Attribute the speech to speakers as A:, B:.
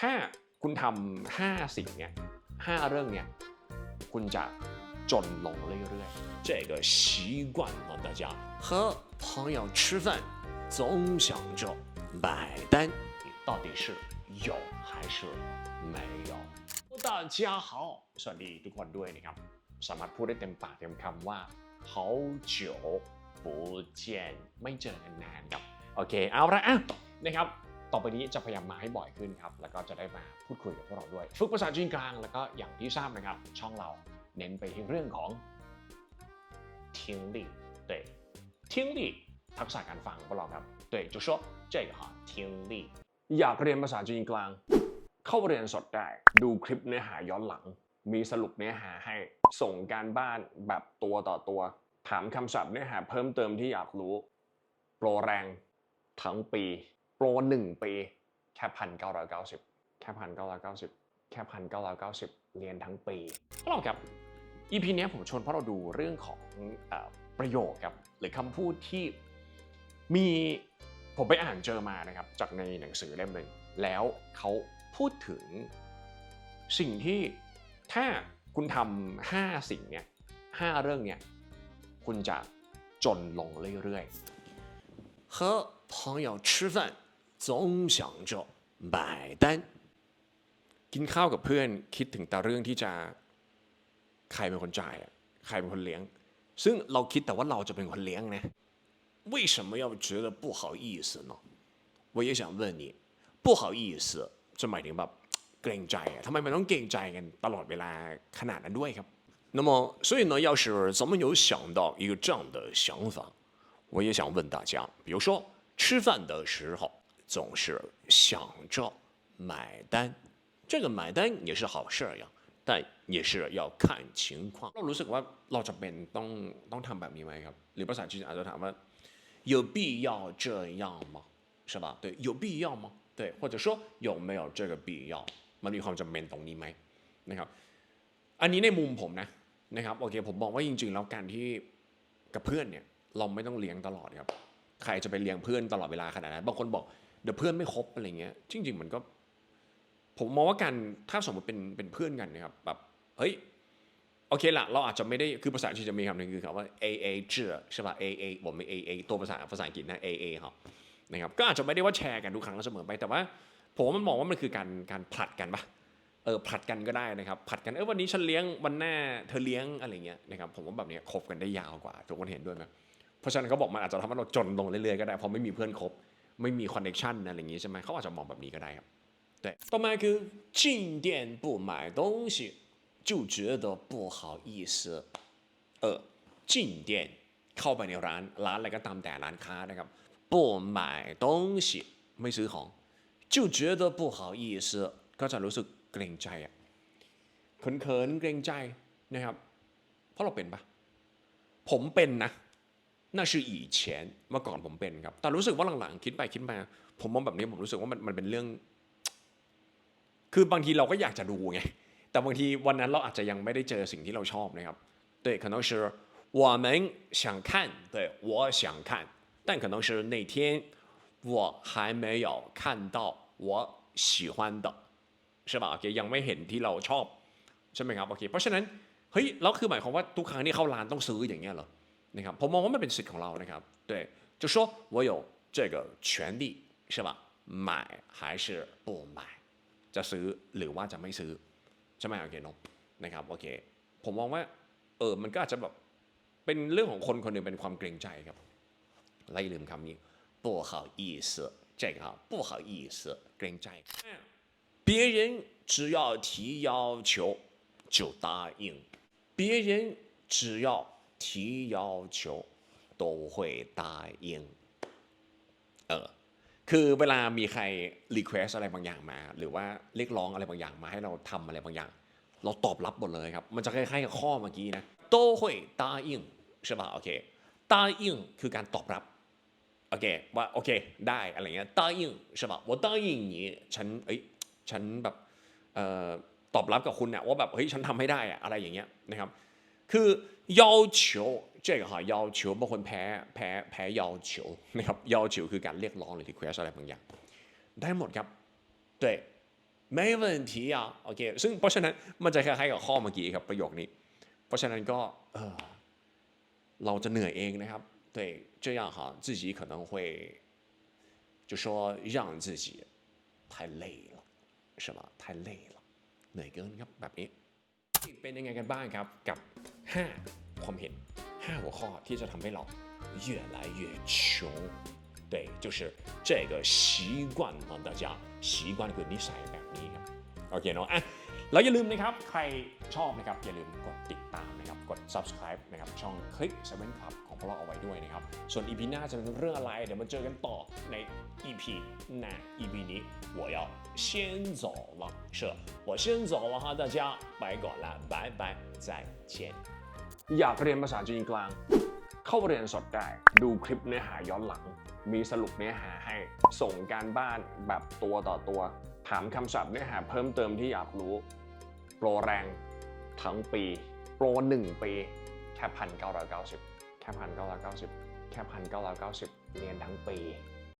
A: ถ้าคุณทำห้าสิ่งเนี้ยห้าเรื่องเนี้ยคุณจะจนลงเรื่อยๆ
B: 这个习惯啊，大家和朋友吃饭总想着买单，到底是有还是没有？大家好，
A: สวัสดีทุกคนด้วยนะครับ สามารถพูดได้เต็มปากเต็มคำว่า好久不见ไม่เจอกันนานครับโอเคเอาละอ่ะนะครับ ต่อไปนี้จะพยายามมาให้บ่อยขึ้นครับ แล้วก็จะได้มาพูดคุยกับพวกเราด้วย ฝึกภาษาจีนกลาง แล้วก็อย่างที่ทราบนะครับ ช่องเราเน้นไปที่เรื่องของ听力对听力ทักษะการฟังพวกเราครับ对就说这个哈听力อยากเรียนภาษาจีนกลาง เข้าเรียนสดได้ ดูคลิปเนื้อหาย้อนหลัง มีสรุปเนื้อหาให้ส่งการบ้านแบบตัวต่อตัว ถามคำศัพท์เนื้อหาเพิ่มเติมที่อยากรู้ โปรแรงทั้งปี โป รหนึ่งปี แค่พันเก้าร้อยเก้าสิบแค่พันเก้าร้อยเก้าสิบแค่พันเก้าร้อยเก้าสิบเรียนทั้งปีพวกเราครับ EP เนี้ยผมชวนพวกเราดูเรื่องของเออประโยคครับ หรือคำพูดที่มีผมไปอ่านเจอมานะครับ จากในหนังสือเล่มหนึ่งแล้วเขาพูดถึงสิ่งที่ถ้าคุณทำห้าสิ่งเนี้ยห้าเรื่องเนี้ยคุณจะจนลงเรื่อยๆ
B: 和朋友吃饭 总想着买单，
A: กินข้าวกับเพื่อนคิดถึงแต่เรื่องที่จะใครเป็นคนจ่ายอะใครเป็นคนเลี้ยง ซึ่งเราคิดแต่ว่าเราจะเป็นคนเลี้ยงนะ
B: 为什么要觉得不好意思呢？我也想问你，不好意思，
A: จะหมายถึงแบบเกรงใจอะทำไมมันต้องเกรงใจกันตลอดเวลาขนาดนั้นด้วยครับ
B: 那么，所以呢，要是咱们有想到一个这样的想法，我也想问大家，比如说吃饭的时候 总是想着买单，这个买单也是好事儿呀，但也是要看情况。
A: เรารู้สึกว่าเราจะเป็นต้องต้องทำแบบนี้ไหมครับ หรือภาษาจีนอาจจะถามว่า
B: 有必要这样吗？是吧？对，有必要吗？对，或者说有没有这个必要？
A: มันมีความจำเป็นตรงนี้ไหมนะครับ อันนี้ในมุมผมนะนะครับโอเคผมมองว่าจริงๆ แล้วการที่กับเพื่อนเนี่ยเราไม่ต้องเลี้ยงตลอดครับ ใครจะไปเลี้ยงเพื่อนตลอดเวลาขนาดนั้นบางคนบอก เดี๋ยวเพื่อนไม่ครบอะไรเงี้ยจริง ๆ มันก็ ผมมองว่าการถ้าสมมติเป็นเป็นเพื่อนกันนะครับแบบเฮ้ยโอเคละเราอาจจะไม่ได้คือภาษาจีนจะมีคำหนึ่งคือคำว่า A A เจือใช่ป่ะ A A ผมไม่ A A ตัวภาษาภาษาอังกฤษนะ A A ครับนะครับก็อาจจะไม่ได้ว่าแชร์กันทุกครั้งเสมอไปแต่ว่า ผมมันมองว่ามันคือการการผลัดกันปะเออผลัดกันก็ได้นะครับผลัดกันเออวันนี้ฉันเลี้ยงวันหน้าเธอเลี้ยงอะไรเงี้ยนะครับผมว่าแบบนี้คบกันได้ยาวกว่าทุกคนเห็นด้วยไหมเพราะฉะนั้นเขาบอกมันอาจจะทำให้เราจนลงเรื่อยๆก็ได้เพราะไม่มีเพื่อนคบ ไม่มีคอนเนคชันอะไรอย่างงี้ใช่ไหมเขาอาจจะมองแบบนี้ก็ได้ครับ
B: ต่อมาคือ进店不买东西就觉得不好意思。
A: เออ进店เข้าไปในร้านร้านอะไรก็ตามแต่ร้านค้านะครับ
B: 不买东西
A: ไม่ซื้อของ
B: 就觉得不好意思。
A: ก็จะรู้สึกเกรงใจอะเขินๆเกรงใจนะครับ เพราะเราเป็นปะผมเป็นนะ น่าชื่ออีเฉียนเมื่อก่อนผมเป็นครับ แต่รู้สึกว่าหลังๆคิดไปคิดมา ผมมองแบบนี้ผมรู้สึกว่ามันมันเป็นเรื่อง คือบางทีเราก็อยากจะดูไง แต่บางทีวันนั้นเราอาจจะยังไม่ได้เจอสิ่งที่เราชอบนะครับ对可能是
B: 我们想看，对我想看，但可能是那天我还没有看到我喜欢的。
A: ใช่ป่ะโอเคยังไม่เห็นที่เราชอบใช่ไหมครับโอเคเพราะฉะนั้นเฮ้ยแล้วคือหมายความว่าทุกครั้งที่เข้าร้านต้องซื้ออย่างเงี้ยเหรอ นะครับผมมองว่ามันเป็นสิทธิ์ของเรานะครับ对
B: 就说我有这个权利，是吧？买还是不买？
A: จะซื้อหรือว่าจะไม่ซื้อใช่ไหมโอเคเนอะนะครับโอเค ผมมองว่าเออมันก็อาจจะแบบเป็นเรื่องของคนคนหนึ่งเป็นความเกรงใจครับไล่ลืมคำนี้
B: 不好意思，这个哈不好意思，
A: เกรงใจ
B: 别人只要提要求就答应，别人只要 提要求都会答应。
A: เออคือเวลามีใครรีเควสอะไรบางอย่างมา หรือว่าเรียกร้องอะไรบางอย่างมาให้เราทำอะไรบางอย่าง เราตอบรับหมดเลยครับ มันจะคล้ายๆกับข้อเมื่อกี้นะ
B: 都会答应，
A: ใช่ป่ะโอเค答应คือการตอบรับโอเคว่าโอเคได้อะไรเงี้ย答应ใช่ป่ะ我答应你ฉันเอ้ยฉันแบบเอ่อตอบรับกับคุณเนี่ยว่าแบบเฮ้ยฉันทำให้ได้อะอะไรอย่างเงี้ยนะครับ คือ 要求这个哈要求บางคนแพ้แพ้แพ้要求นะครับ要求คือการเรียกร้องหรือ request อะไรบางอย่าง ได้หมดครับ对
B: ไม่问题啊โอเคซึ่งเพราะฉะนั้นมันจะคล้ายๆกับข้อเมื่อกี้ครับประโยคนี้ เพราะฉะนั้นก็เออเราจะเหนื่อยเองนะครับ对这样哈自己可能会就说让自己太累了是吧太累了เหนื่อยเกินครับแบบนี้ เป็นยังไงกันบ้างครับกับ 5 ความเห็น 5 หัวข้อที่จะทำให้เรา越来越穷对就是这个习惯啊大家习惯คือนิสัยแบบนี้ครับโอเคเนาะอ่ะแล้วอย่าลืมนะครับใครชอบนะครับอย่าลืมกดติดตามนะครับกด subscribe นะครับช่องคลิก7 Club ของพวกเราเอาไว้ด้วยนะครับส่วน EP หน้าจะเป็นเรื่องอะไร เดี๋ยวมาเจอกันต่อใน EP หน้า EP นี้我要先走了是我先走了哈大家拜ก่อนละ拜拜再见
A: อยากเรียนภาษาจีนกลาง เข้าเรียนสดได้ดูคลิปเนื้อหาย้อนหลัง มีสรุปเนื้อหาให้ ส่งการบ้านแบบตัวต่อตัว ถามคำศัพท์เนื้อหาเพิ่มเติมที่อยากรู้ โปรแรงทั้งปี โปร1ปี แค่พันเก้าร้อยเก้าสิบแค่พันเก้าร้อยเก้าสิบแค่พันเก้าร้อยเก้าสิบเรียนทั้งปี